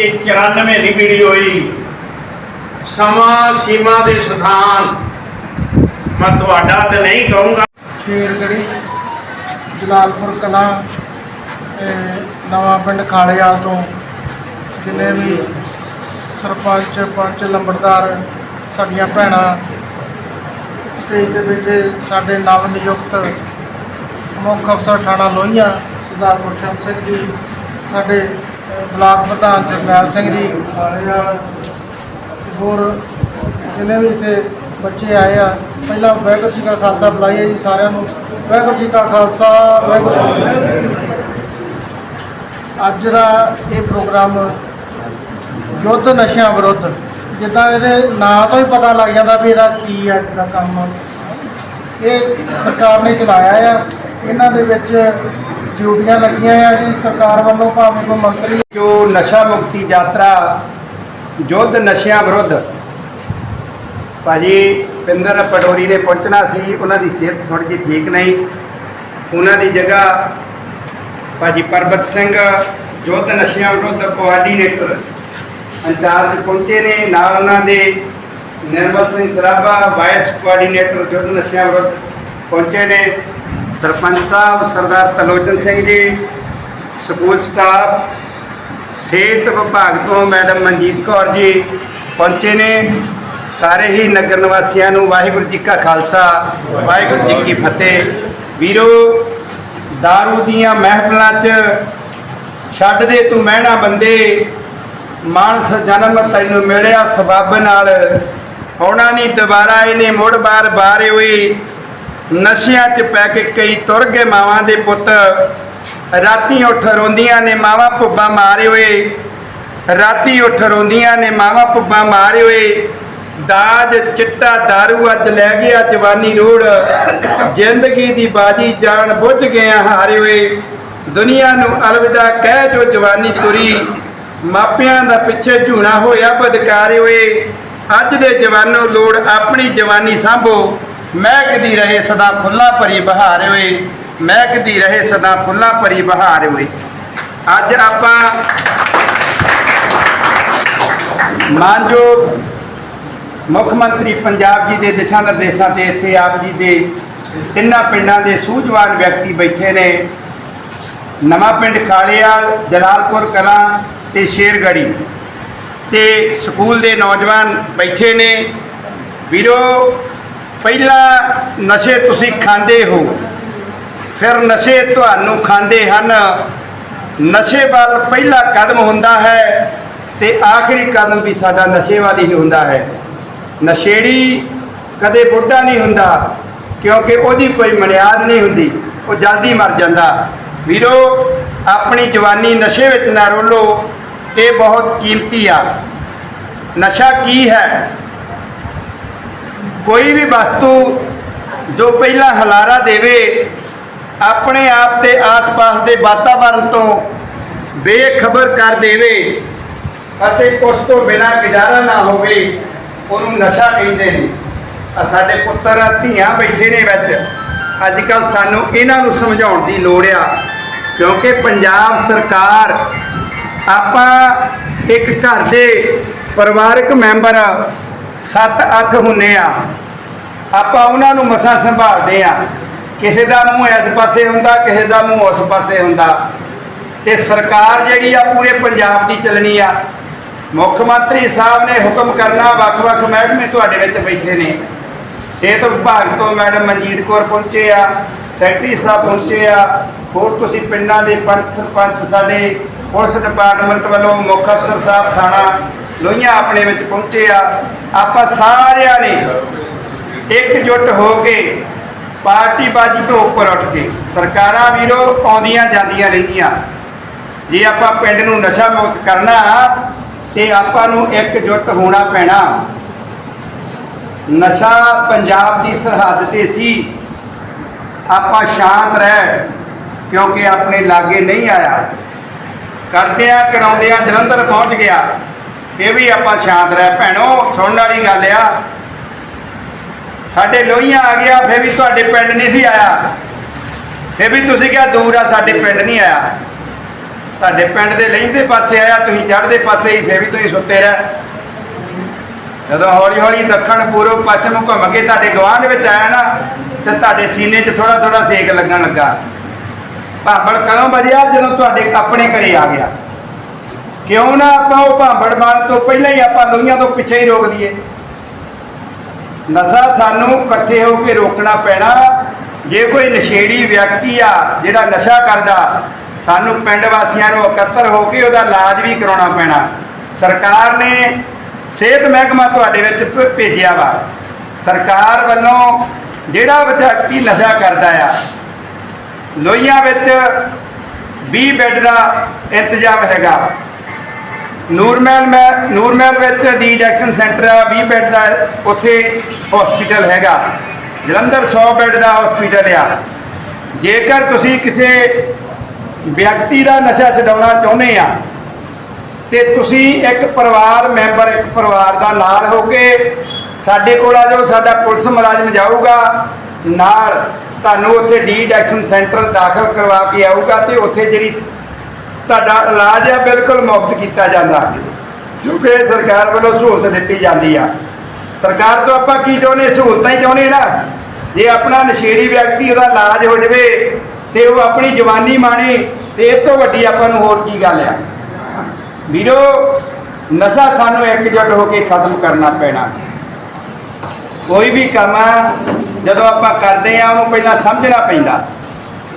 ਕਿ 94 ਦੀ ਪੀੜੀ ਹੋਈ। ਸਮਾਂ ਸੀਮਾ ਦੇ ਸਥਾਨ। ਮੈਂ ਤੁਹਾਡਾ ਤੇ ਨਹੀਂ ਕਹੂੰਗਾ। ਸ਼ੇਰਗੜੀ ਜਲਾਲਪੁਰ ਕਲਾਂ ਨਵਾਂ ਪਿੰਡ ਖਾਲੇਵਾਲ ਤੋਂ ਜਿੰਨੇ ਵੀ ਸਰਪੰਚ, ਪੰਚ, ਲੰਬੜਦਾਰ ਸਾਡੀਆਂ ਭੈਣਾਂ ਸਟੇਜ ਦੇ ਵਿੱਚ ਸਾਡੇ ਨਵ ਨਿਯੁਕਤ ਮੁੱਖ ਅਫਸਰ ਥਾਣਾ ਲੋਹੀਆਂ, ਸਰਦਾਰ ਗੁਰਸ਼ਮ ਸਿੰਘ ਜੀ ਸਾਡੇ ਬਲਾਕ ਪ੍ਰਧਾਨ ਜਰਨੈਲ ਸਿੰਘ ਜੀ ਵਾਲੇ ਖਾਲੇਵਾਲ ਹੋਰ ਜਿੰਨੇ ਵੀ ਇੱਥੇ ਬੱਚੇ ਆਏ ਆ, ਪਹਿਲਾਂ ਵਾਹਿਗੁਰੂ ਜੀ ਕਾ ਖਾਲਸਾ ਬੁਲਾਈਏ ਜੀ ਸਾਰਿਆਂ ਨੂੰ। ਵਾਹਿਗੁਰੂ ਜੀ ਕਾ ਖਾਲਸਾ, ਵਾਹਿਗੁਰੂ ਜੀ ਅੱਜ ਦਾ ਇਹ ਪ੍ਰੋਗਰਾਮ ਯੁੱਧ ਨਸ਼ਿਆਂ ਵਿਰੁੱਧ, ਜਿੱਦਾਂ ਇਹਦੇ ਨਾਂ ਤੋਂ ਹੀ ਪਤਾ ਲੱਗ ਜਾਂਦਾ ਵੀ ਇਹਦਾ ਕੀ ਹੈ ਦਾ ਕੰਮ ਇਹ ਸਰਕਾਰ ਨੇ ਚਲਾਇਆ ਆ, ਇਹਨਾਂ ਦੇ ਵਿੱਚ ਡਿਊਟੀਆਂ ਲੱਗੀਆਂ ਆ ਜੀ, ਸਰਕਾਰ ਵੱਲੋਂ ਭਾਵੇਂ ਕੋਈ ਮੰਤਰੀ ਜੋ ਨਸ਼ਾ ਮੁਕਤੀ ਯਾਤਰਾ, ਯੁੱਧ ਨਸ਼ਿਆਂ ਵਿਰੁੱਧ, ਭਾਜੀ ਪਿੰਦਰ ਪਟੋਰੀ ਨੇ ਪਹੁੰਚਣਾ ਸੀ, ਉਹਨਾਂ ਦੀ ਸਿਹਤ ਥੋੜੀ ਜਿਹੀ ਠੀਕ ਨਹੀਂ। ਉਹਨਾਂ ਦੀ ਜਗ੍ਹਾ ਭਾਜੀ ਪਰਬਤ ਸਿੰਘ, ਯੁੱਧ ਨਸ਼ਿਆਂ ਵਿਰੁੱਧ ਕੋਆਰਡੀਨੇਟਰ ਇੰਚਾਰਜ ਪਹੁੰਚੇ ਨੇ। ਨਾਲ ਉਹਨਾਂ ਦੇ ਨਿਰਮਲ ਸਿੰਘ ਸਰਾਭਾ ਵਾਈਸ ਕੋਆਰਡੀਨੇਟਰ ਯੁੱਧ ਨਸ਼ਿਆਂ ਵਿਰੁੱਧ ਪਹੁੰਚੇ ਨੇ। ਸਰਪੰਚ ਸਾਹਿਬ, ਸਰਦਾਰ ਤਲੋਚਨ ਸਿੰਘ ਜੀ, ਸਕੂਲ ਸਟਾਫ, ਸਿਹਤ ਵਿਭਾਗ ਤੋਂ ਮੈਡਮ ਮਨਜੀਤ ਕੌਰ ਜੀ ਪਹੁੰਚੇ ਨੇ। ਸਾਰੇ ਹੀ ਨਗਰ ਨਿਵਾਸੀਆਂ ਨੂੰ ਵਾਹਿਗੁਰੂ ਜੀ ਕਾ ਖਾਲਸਾ, ਵਾਹਿਗੁਰੂ ਜੀ ਕੀ ਫਤਿਹ। ਵੀਰੋ, दारू ਦੀਆਂ ਮਹਿਫਲਾਂ 'ਚ ਛੱਡ ਦੇ ਤੂੰ ਮਹਿਣਾ ਬੰਦੇ। ਮਾਨਸ ਜਨਮ ਤੈਨੂੰ ਮਿਲਿਆ ਸਬੱਬ ਨਾਲ। ਆਉਣਾ ਨਹੀਂ ਦੁਬਾਰਾ, ਇਹਨੇ ਮੁੜ ਬਾਰ ਬਾਰੇ ਹੋਈ ਨਸ਼ਿਆਂ 'ਚ ਪੈ ਕੇ ਕਈ ਤੁਰ ਗਏ ਮਾਵਾਂ ਦੇ ਪੁੱਤ। ਰਾਤੀ ਉੱਠ ਰੋਂਦੀਆਂ ਨੇ ਮਾਵਾਂ ਭੁੱਬਾ ਮਾਰੇ ਹੋਏ। ਰਾਤੀ ਉੱਠ ਰੋਂਦੀਆਂ ਨੇ ਮਾਵਾਂ ਭੁੱਬਾ ਮਾਰੇ ਹੋਏ। ਦਾਜ, ਚਿੱਟਾ दारू ਅੱਜ ਲੈ ਗਿਆ ਜਵਾਨੀ ਰੋੜ। ਜ਼ਿੰਦਗੀ ਦੀ ਬਾਜੀ ਜਾਨ ਬੁੱਝ ਗਿਆ ਹਾਰੇ ਹੋਏ। ਦੁਨੀਆ ਨੂੰ ਅਲਵਿਦਾ ਕਹਿ ਜੋ ਜਵਾਨੀ ਤੁਰੀ। ਮਾਪਿਆਂ ਦਾ ਪਿੱਛੇ ਝੂਣਾ ਹੋਇਆ ਬਦਕਾਰੇ ਹੋਏ। ਅੱਜ ਦੇ ਜਵਾਨੋ ਲੋੜ ਆਪਣੀ ਜਵਾਨੀ ਸੰਭੋ। ਮਹਿਕਦੀ ਰਹੇ ਸਦਾ ਫੁੱਲਾਂ ਭਰੀ ਬਹਾਰ ਹੋਏ। ਮਹਿਕਦੀ ਰਹੇ ਸਦਾ ਫੁੱਲਾਂ ਭਰੀ ਬਹਾਰ ਹੋਏ। ਅੱਜ ਆਪਾਂ ਮਾਨਯੋਗ ਮੁੱਖ ਮੰਤਰੀ ਪੰਜਾਬ ਜੀ ਦੇ ਦਿਸ਼ਾ ਨਿਰਦੇਸ਼ਾਂ ਤੇ ਇੱਥੇ ਆਪ ਜੀ ਦੇ ਤਿੰਨਾਂ ਪਿੰਡਾਂ ਦੇ ਸੂਝਵਾਨ ਵਿਅਕਤੀ ਬੈਠੇ ਨੇ। ਨਵਾਂ ਪਿੰਡ ਖਾਲੇਵਾਲ ਜਲਾਲਪੁਰ ਕਲਾਂ ਤੇ ਸ਼ੇਰਗੜੀ ਤੇ ਸਕੂਲ ਦੇ ਨੌਜਵਾਨ ਬੈਠੇ ਨੇ। ਵੀਰੋ ਪਹਿਲਾਂ ਨਸ਼ੇ ਤੁਸੀਂ ਖਾਂਦੇ ਹੋ, ਫਿਰ ਨਸ਼ੇ ਤੁਹਾਨੂੰ ਖਾਂਦੇ ਹਨ। ਨਸ਼ੇ ਵੱਲ ਪਹਿਲਾ ਕਦਮ ਹੁੰਦਾ ਹੈ ਤੇ ਆਖਰੀ ਕਦਮ ਵੀ ਸਾਡਾ ਨਸ਼ੇ ਵੱਲ ਹੀ ਹੁੰਦਾ ਹੈ। ਨਸ਼ੇੜੀ ਕਦੇ ਬੁੱਢਾ ਨਹੀਂ ਹੁੰਦਾ, ਕਿਉਂਕਿ ਉਹਦੀ ਕੋਈ ਮਨਿਆਦ ਨਹੀਂ ਹੁੰਦੀ, ਉਹ ਜਲਦੀ ਮਰ ਜਾਂਦਾ। ਵੀਰੋ, ਆਪਣੀ ਜਵਾਨੀ ਨਸ਼ੇ ਵਿੱਚ ਨਾ ਰੋਲੋ, ਇਹ ਬਹੁਤ ਕੀਮਤੀ ਆ। ਨਸ਼ਾ ਕੀ ਹੈ? ਕੋਈ ਵੀ ਵਸਤੂ ਜੋ ਪਹਿਲਾਂ ਹਲਾਰਾ ਦੇਵੇ, ਆਪਣੇ ਆਪ ਤੇ ਆਸ-ਪਾਸ ਦੇ ਵਾਤਾਵਰਣ ਤੋਂ ਬੇਖਬਰ ਕਰ ਦੇਵੇ ਅਤੇ ਉਸ ਤੋਂ ਬਿਨਾਂ ਗੁਜ਼ਾਰਾ ਨਾ ਹੋਵੇ, ਉਹਨੂੰ ਨਸ਼ਾ ਕਹਿੰਦੇ ਨੇ। ਆ ਸਾਡੇ ਪੁੱਤਰ ਧੀਆਂ ਬੈਠੇ ਨੇ ਵਿੱਚ। ਅੱਜ ਕੱਲ ਸਾਨੂੰ ਇਹਨਾਂ ਨੂੰ ਸਮਝਾਉਣ ਦੀ ਲੋੜ ਆ, ਕਿਉਂਕਿ ਪੰਜਾਬ ਸਰਕਾਰ ਆਪਾਂ ਇੱਕ ਘਰ ਦੇ ਪਰਿਵਾਰਕ ਮੈਂਬਰ 7-8 ਹੁੰਨੇ ਆ। ਆਪਾਂ ਉਹਨਾਂ ਨੂੰ ਮਸਾਂ ਸੰਭਾਲਦੇ ਆ। ਕਿਸੇ ਦਾ ਮੂੰਹ ਇਸ ਪਾਸੇ ਹੁੰਦਾ, ਕਿਸੇ ਦਾ ਮੂੰਹ ਉਸ ਪਾਸੇ ਹੁੰਦਾ। ਤੇ ਸਰਕਾਰ ਜਿਹੜੀ ਆ, ਪੂਰੇ ਪੰਜਾਬ ਦੀ ਚੱਲਣੀ ਆ। ਮੁੱਖ ਮੰਤਰੀ ਸਾਹਿਬ ਨੇ ਹੁਕਮ ਕਰਨਾ, ਵੱਖ-ਵੱਖ ਮਹਿਕਮੇ ਤੁਹਾਡੇ ਵਿੱਚ ਬੈਠੇ ਨੇ। ਸਿਹਤ ਵਿਭਾਗ ਤੋਂ ਮੈਡਮ ਮਨਜੀਤ ਕੌਰ ਪਹੁੰਚੇ ਆ, ਸੈਕਟਰੀ ਸਾਹਿਬ ਪਹੁੰਚੇ ਆ। ਹੋਰ ਤੁਸੀਂ ਪਿੰਡਾਂ ਦੇ ਪੰਚ ਸਰਪੰਚ ਸਾਡੇ ਪੁਲਿਸ ਡਿਪਾਰਟਮੈਂਟ ਵੱਲੋਂ ਮੁੱਖ ਅਫਸਰ ਸਾਹਿਬ ਥਾਣਾ ਲੋਹੀਆਂ ਆਪਣੇ ਵਿੱਚ ਪਹੁੰਚੇ ਆ। ਆਪਾਂ ਸਾਰਿਆਂ ਨੇ ਇਕਜੁੱਟ ਹੋ ਕੇ ਪਾਰਟੀਬਾਜ਼ੀ ਤੋਂ ਉੱਪਰ ਉੱਠ ਕੇ ਸਰਕਾਰਾਂ ਵੀਰੋ ਆਉਂਦੀਆਂ ਜਾਂਦੀਆਂ ਰਹਿੰਦੀਆਂ। ਜੇ ਆਪਾਂ ਪਿੰਡ ਨੂੰ ਨਸ਼ਾ ਮੁਕਤ ਕਰਨਾ, ਤੇ ਆਪਾਂ ਨੂੰ ਇਕਜੁੱਟ ਹੋਣਾ ਪੈਣਾ। ਨਸ਼ਾ ਪੰਜਾਬ ਦੀ ਸਰਹੱਦ ਤੇ ਸੀ। ਆਪਾਂ ਸ਼ਾਂਤ ਰਹਿ, ਕਿਉਂਕਿ ਆਪਣੇ ਲਾਗੇ ਨਹੀਂ ਆਇਆ। ਕਰਦਿਆਂ ਕਰਾਉਂਦਿਆਂ ਜਲੰਧਰ ਪਹੁੰਚ ਗਿਆ। ਇਹ ਵੀ ਆਪਾਂ ਸ਼ਾਂਤ ਰਹਿ ਭੈਣੋ, ਸੁਣਨ ਵਾਲੀ ਗੱਲ ਆ। ਸਾਡੇ ਲੋਹੀਆਂ ਆ ਗਿਆ, ਫੇਰ ਵੀ ਤੁਹਾਡੇ ਪਿੰਡ ਨਹੀਂ ਸੀ ਆਇਆ। ਫੇਰ ਵੀ ਤੁਸੀਂ ਕਿਹਾ ਦੂਰ ਆ, ਸਾਡੇ ਪਿੰਡ ਨਹੀਂ ਆਇਆ। ਤੁਹਾਡੇ ਪਿੰਡ ਦੇ ਲਹਿੰਦੇ ਪਾਸੇ ਆਇਆ, ਤੁਸੀਂ ਚੜ੍ਹਦੇ ਪਾਸੇ ਹੀ, ਫੇਰ ਵੀ ਤੁਸੀਂ ਸੁੱਤੇ ਰਹਿ। ਜਦੋਂ ਹੌਲੀ ਹੌਲੀ ਦੱਖਣ, ਪੂਰਬ, ਪੱਛਮ ਘੁੰਮ ਕੇ ਤੁਹਾਡੇ ਗਵਾਂਢ ਵਿੱਚ ਆਇਆ ਨਾ, ਤੇ ਤੁਹਾਡੇ ਸੀਨੇ 'ਚ ਥੋੜਾ ਥੋੜਾ ਸੇਕ ਲੱਗਣ ਲੱਗਾ। ਭਾਂਬੜ ਕਦੋਂ ਵਜਿਆ? ਜਦੋਂ ਤੁਹਾਡੇ ਆਪਣੇ ਘਰੇ ਆ ਗਿਆ। ਕਿਉਂ ਨਾ ਆਪਾਂ ਉਹ ਭਾਂਬੜ ਬਣ ਤੋਂ ਪਹਿਲਾਂ ਹੀ ਆਪਾਂ ਲੋਹੀਆਂ ਤੋਂ ਪਿੱਛੇ ਹੀ ਰੋਕ ਦਈਏ ਨਸ਼ਾ ਸਾਨੂੰ ਇਕੱਠੇ ਹੋ ਕੇ ਰੋਕਣਾ ਪੈਣਾ। ਜੇ ਕੋਈ ਨਸ਼ੇੜੀ ਵਿਅਕਤੀ ਆ ਜਿਹੜਾ ਨਸ਼ਾ ਕਰਦਾ, ਸਾਨੂੰ ਪਿੰਡ ਵਾਸੀਆਂ ਨੂੰ ਇਕੱਤਰ ਹੋ ਕੇ ਉਹਦਾ ਇਲਾਜ ਵੀ ਕਰਾਉਣਾ ਪੈਣਾ। ਸਰਕਾਰ ਨੇ ਸਿਹਤ ਮਹਿਕਮਾ ਤੁਹਾਡੇ ਵਿੱਚ ਭੇਜਿਆ ਵਾ। ਸਰਕਾਰ ਵੱਲੋਂ ਜਿਹੜਾ ਵਿਅਕਤੀ ਨਸ਼ਾ ਕਰਦਾ ਆ, ਲੋਹੀਆਂ ਵਿੱਚ 20 ਬੈੱਡ ਦਾ ਇੰਤਜ਼ਾਮ ਹੈਗਾ। ਨੂਰਮਹਿਲ ਮੈਂ, ਨੂਰਮਹਿਲ ਵਿੱਚ ਡੀ ਡੀਡੈਕਸ਼ਨ ਸੈਂਟਰ ਆ 20 ਬੈੱਡ ਦਾ ਉੱਥੇ ਹਸਪੀਟਲ ਹੈਗਾ। ਜਲੰਧਰ 100 ਬੈੱਡ ਦਾ ਹਸਪੀਟਲ ਆ। ਜੇਕਰ ਤੁਸੀਂ ਕਿਸੇ ਵਿਅਕਤੀ ਦਾ ਨਸ਼ਾ ਛਡਾਉਣਾ ਚਾਹੁੰਦੇ ਆ, ਤੇ ਤੁਸੀਂ ਇੱਕ ਪਰਿਵਾਰ ਮੈਂਬਰ, ਇੱਕ ਪਰਿਵਾਰ ਦਾ ਨਾਲ ਹੋ ਕੇ ਸਾਡੇ ਕੋਲ ਆ ਜਾਓ, ਸਾਡਾ ਪੁਲਿਸ ਮੁਲਾਜ਼ਮ ਜਾਊਗਾ, ਨਾਲ ਤੁਹਾਨੂੰ ਉੱਥੇ ਡੀ ਡੀਡੈਕਸ਼ਨ ਸੈਂਟਰ ਦਾਖਲ ਕਰਵਾ ਕੇ ਆਊਗਾ, ਤੇ ਉੱਥੇ ਜਿਹੜੀ ਤੁਹਾਡਾ ਇਲਾਜ ਆ, ਬਿਲਕੁਲ ਮੁਫਤ ਕੀਤਾ ਜਾਂਦਾ। ਕਿਉਂਕਿ ਸਰਕਾਰ ਵੱਲੋਂ ਸਹੂਲਤ ਦਿੱਤੀ ਜਾਂਦੀ ਆ। ਸਰਕਾਰ ਤੋਂ ਆਪਾਂ ਕੀ ਚਾਹੁੰਦੇ ਸਹੂਲਤਾਂ ਹੀ ਚਾਹੁੰਦੇ ਨਾ। ਜੇ ਆਪਣਾ ਨਸ਼ੇੜੀ ਵਿਅਕਤੀ ਉਹਦਾ ਇਲਾਜ ਹੋ ਜਾਵੇ ਤੇ ਉਹ ਆਪਣੀ ਜਵਾਨੀ ਮਾਣੇ, ਤੇ ਇਹ ਤੋਂ ਵੱਡੀ ਆਪਾਂ ਨੂੰ ਹੋਰ ਕੀ ਗੱਲ ਆ? ਵੀਰੋ, ਨਸ਼ਾ ਸਾਨੂੰ ਇਕਜੁੱਟ ਹੋ ਕੇ ਖਤਮ ਕਰਨਾ ਪੈਣਾ। ਕੋਈ ਵੀ ਕੰਮ ਆ, ਜਦੋਂ ਆਪਾਂ ਕਰਦੇ ਆ, ਉਹਨੂੰ ਪਹਿਲਾਂ ਸਮਝਣਾ ਪੈਂਦਾ।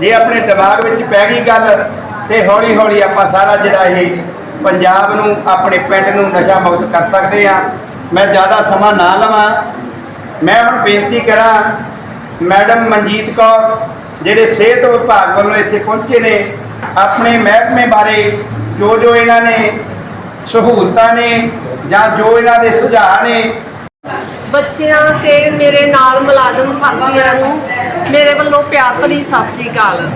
ਜੇ ਆਪਣੇ ਦਿਮਾਗ ਵਿੱਚ ਪੈ ਗਈ ਗੱਲ ਤੇ ਹੌਲੀ ਹੌਲੀ ਆਪਾਂ ਸਾਰਾ ਜਿਹੜਾ ਇਹ ਪੰਜਾਬ ਨੂੰ, ਆਪਣੇ ਪਿੰਡ ਨੂੰ ਨਸ਼ਾ ਮੁਕਤ ਕਰ ਸਕਦੇ ਆ ਮੈਂ ਜ਼ਿਆਦਾ ਸਮਾਂ ਨਾ ਲਵਾਂ। ਮੈਂ ਹੁਣ ਬੇਨਤੀ ਕਰਾਂ, ਮੈਡਮ ਮਨਜੀਤ ਕੌਰ, ਜਿਹੜੇ ਸਿਹਤ ਵਿਭਾਗ ਵੱਲੋਂ ਇੱਥੇ ਪਹੁੰਚੇ ਨੇ, ਆਪਣੇ ਮਹਿਕਮੇ ਬਾਰੇ ਜੋ ਜੋ ਇਹਨਾਂ ਨੇ ਸਹੂਲਤਾਂ ਨੇ ਜਾਂ ਜੋ ਇਹਨਾਂ ਦੇ ਸੁਝਾਅ ਨੇ। ਬੱਚਿਆਂ ਤੇ ਮੇਰੇ ਨਾਲ ਮੁਲਾਜ਼ਮ ਸਾਥੀਆਂ ਨੂੰ ਮੇਰੇ ਵੱਲੋਂ ਪਿਆਰ ਭਰੀ ਸਤਿ ਸ੍ਰੀ ਅਕਾਲ।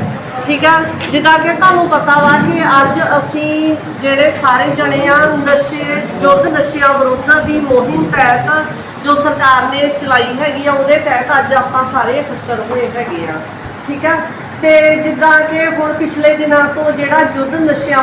ਠੀਕ ਆ ਜਿੱਦਾਂ ਕਿ ਤੁਹਾਨੂੰ ਪਤਾ ਵਾ ਕਿ ਅੱਜ ਅਸੀਂ ਜਿਹੜੇ ਸਾਰੇ ਜਣੇ ਆ, ਨਸ਼ੇ, ਯੁੱਧ ਨਸ਼ਿਆਂ ਵਿਰੁੱਧ ਦੀ ਮੁਹਿੰਮ ਤਹਿਤ ਜੋ ਸਰਕਾਰ ਨੇ ਚਲਾਈ ਹੈਗੀ ਆ, ਉਹਦੇ ਤਹਿਤ ਅੱਜ ਆਪਾਂ ਸਾਰੇ ਇਕੱਤਰ ਹੋਏ ਹੈਗੇ ਆ। ਠੀਕ ਆ ਤੇ ਜਿੱਦਾਂ ਕਿ ਹੁਣ ਪਿਛਲੇ ਦਿਨਾਂ ਤੋਂ ਜਿਹੜਾ ਯੁੱਧ ਨਸ਼ਿਆਂ